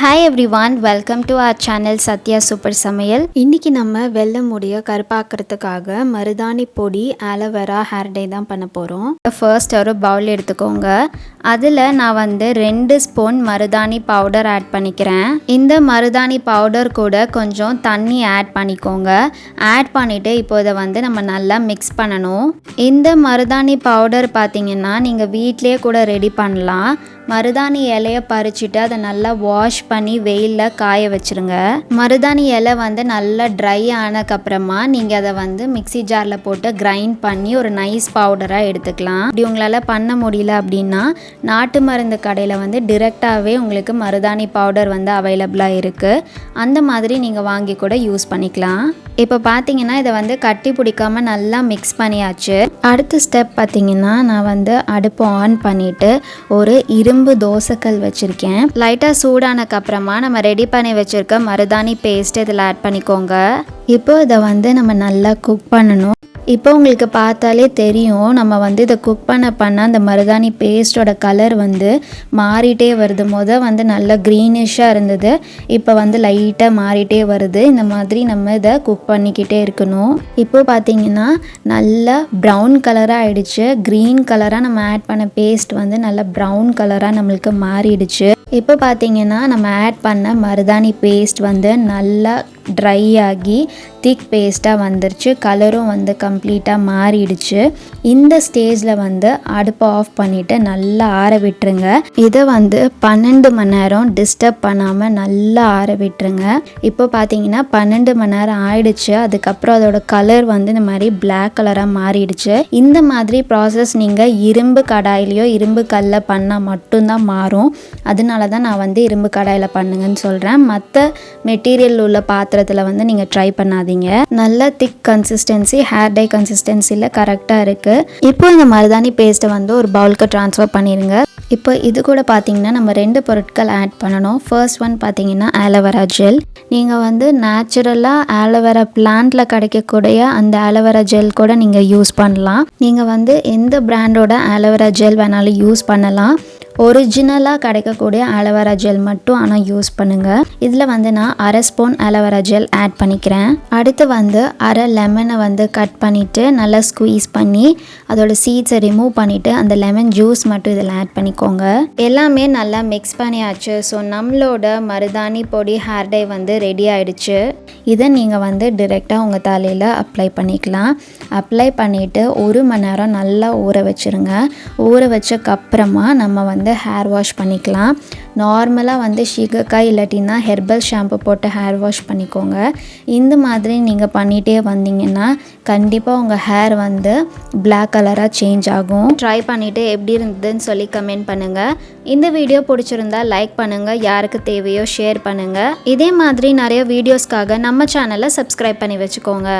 Hi everyone welcome to our channel Sathya super சமையல் இன்றைக்கி நம்ம வெள்ளை முடிய கருப்பாக்கிறதுக்காக மருதாணி பொடி ஆலோவேரா ஹேர் டே தான் பண்ண போகிறோம் ஃபர்ஸ்ட் ஒரு பவுல் எடுத்துக்கோங்க. அதில் நான் வந்து ரெண்டு ஸ்பூன் மருதாணி பவுடர் ஆட் பண்ணிக்கிறேன். இந்த மருதாணி பவுடர் கூட கொஞ்சம் தண்ணி ஆட் பண்ணிக்கோங்க. ஆட் பண்ணிவிட்டு இப்போ இதை வந்து நம்ம நல்லா மிக்ஸ் பண்ணணும். இந்த மருதாணி பவுடர் பார்த்தீங்கன்னா நீங்கள் வீட்டிலேயே கூட ரெடி பண்ணலாம். மருதாணி இலைய பறிச்சுட்டு அதை நல்லா வாஷ் பண்ணி வெயிலில் காய வச்சுருங்க. மருதாணி இலை வந்து நல்லா ட்ரை ஆனதுக்கப்புறமா நீங்கள் அதை வந்து மிக்ஸி ஜாரில் போட்டு கிரைண்ட் பண்ணி ஒரு நைஸ் பவுடராக எடுத்துக்கலாம். இப்படி உங்களால் பண்ண முடியல அப்படின்னா நாட்டு மருந்து கடையில் வந்து டிரெக்டாகவே உங்களுக்கு மருதாணி பவுடர் வந்து அவைலபிளாக இருக்குது அந்த மாதிரி நீங்கள் வாங்கி கூட யூஸ் பண்ணிக்கலாம். இப்போ பார்த்தீங்கன்னா இதை வந்து கட்டி பிடிக்காம நல்லா மிக்ஸ் பண்ணியாச்சு. அடுத்த ஸ்டெப் பார்த்தீங்கன்னா நான் வந்து அடுப்பு ஆன் பண்ணிவிட்டு ஒரு இரும்பு தோசைக்கல் வச்சுருக்கேன். லைட்டாக அதுக்கப்புறமா நம்ம ரெடி பண்ணி வச்சுருக்க மருதாணி பேஸ்ட் இதில் ஆட் பண்ணிக்கோங்க. இப்போ இதை வந்து நம்ம நல்லா குக் பண்ணணும். இப்போ உங்களுக்கு பார்த்தாலே தெரியும் நம்ம வந்து இதை குக் பண்ண பண்ண அந்த மருதாணி பேஸ்டோட கலர் வந்து மாறிட்டே வருது. முத வந்து நல்லா க்ரீனிஷாக இருந்தது. இப்போ வந்து லைட்டாக மாறிட்டே வருது. இந்த மாதிரி நம்ம இதை குக் பண்ணிக்கிட்டே இருக்கணும். இப்போ பார்த்தீங்கன்னா நல்லா ப்ரௌன் கலராக ஆயிடுச்சு. க்ரீன் கலராக நம்ம ஆட் பண்ண பேஸ்ட் வந்து நல்லா ப்ரௌன் கலராக நம்மளுக்கு மாறிடுச்சு. இப்போ பார்த்தீங்கன்னா நம்ம ஆட் பண்ண மருதாணி பேஸ்ட் வந்து நல்லா ட்ரை ஆகி திக் பேஸ்ட்டாக வந்துருச்சு. கலரும் வந்து கம்ப்ளீட்டாக மாறிடுச்சு. இந்த ஸ்டேஜில் வந்து அடுப்பை ஆஃப் பண்ணிவிட்டு நல்லா ஆற விட்டுருங்க. இதை வந்து பன்னெண்டு மணி நேரம் டிஸ்டர்ப் பண்ணாமல் நல்லா ஆற விட்டுருங்க. இப்போ பார்த்தீங்கன்னா பன்னெண்டு மணி நேரம் ஆயிடுச்சு. அதுக்கப்புறம் அதோட கலர் வந்து இந்த மாதிரி பிளாக் கலராக மாறிடுச்சு. இந்த மாதிரி ப்ராசஸ் நீங்கள் இரும்பு கடாயிலையோ இரும்பு கல்லில் பண்ணால் மட்டும்தான் மாறும். அதனால தான் நான் வந்து இரும்பு கடாயில் பண்ணுங்கன்னு சொல்கிறேன் மற்ற மெட்டீரியல் உள்ள பாத்திரம் பாத்திரத்தில் வந்து நீங்கள் ட்ரை பண்ணாதீங்க. நல்ல திக் கன்சிஸ்டன்சி ஹேர் டை கன்சிஸ்டன்சியில் கரெக்டாக இருக்குது இப்போ இந்த மருதாணி பேஸ்ட்டை வந்து ஒரு பவுலுக்கு ட்ரான்ஸ்ஃபர் பண்ணிடுங்க இப்போ இது கூட பார்த்தீங்கன்னா நம்ம ரெண்டு பொருட்கள் ஆட் பண்ணணும். ஃபர்ஸ்ட் ஒன் பார்த்தீங்கன்னா ஆலோவேரா ஜெல் நீங்கள் வந்து நேச்சுரலாக ஆலோவேரா பிளான்ட்டில் கிடைக்கக்கூடிய அந்த ஆலோவேரா ஜெல் கூட நீங்கள் யூஸ் பண்ணலாம். நீங்கள் வந்து எந்த பிராண்டோட ஆலோவேரா ஜெல் வேணாலும் யூஸ் பண்ணலாம். ஒரிஜினலாக கிடைக்கக்கூடிய அலோவேரா ஜெல் மட்டும் ஆனால் யூஸ் பண்ணுங்கள் இதில் வந்து நான் அரை ஸ்பூன் அலோவேரா ஜெல் ஆட் பண்ணிக்கிறேன். அடுத்து வந்து அரை லெமனை வந்து கட் பண்ணிவிட்டு நல்லா ஸ்குவீஸ் பண்ணி அதோட சீட்ஸை ரிமூவ் பண்ணிவிட்டு அந்த லெமன் ஜூஸ் மட்டும் இதில் ஆட் பண்ணிக்கோங்க. எல்லாமே நல்லா மிக்ஸ் பண்ணியாச்சு. ஸோ நம்மளோட மருதாணி பொடி ஹேர் டை வந்து ரெடி ஆயிடுச்சு. இதை நீங்கள் வந்து டிரெக்டாக உங்கள் தலையில் அப்ளை பண்ணிக்கலாம். அப்ளை பண்ணிவிட்டு ஒரு மணி நேரம் நல்லா ஊற வச்சுருங்க. ஊற வச்சக்கப்புறமா நம்ம வந்து ஹேர் வாஷ் பண்ணிக்கலாம். நார்மலாக வந்து ஷீகக்காய் இல்லாட்டினா ஹெர்பல் ஷாம்பு போட்டு ஹேர் வாஷ் பண்ணிக்கோங்க. இந்த மாதிரி நீங்கள் பண்ணிகிட்டே வந்தீங்கன்னா கண்டிப்பாக உங்கள் ஹேர் வந்து பிளாக் கலராக சேஞ்ச் ஆகும். ட்ரை பண்ணிவிட்டு எப்படி இருந்ததுன்னு சொல்லி கமெண்ட் பண்ணுங்கள் இந்த வீடியோ பிடிச்சிருந்தா லைக் பண்ணுங்கள் யாருக்கு தேவையோ ஷேர் பண்ணுங்கள் இதே மாதிரி நிறைய வீடியோஸ்க்காக நம்ம சேனலை சப்ஸ்கிரைப் பண்ணி வச்சுக்கோங்க.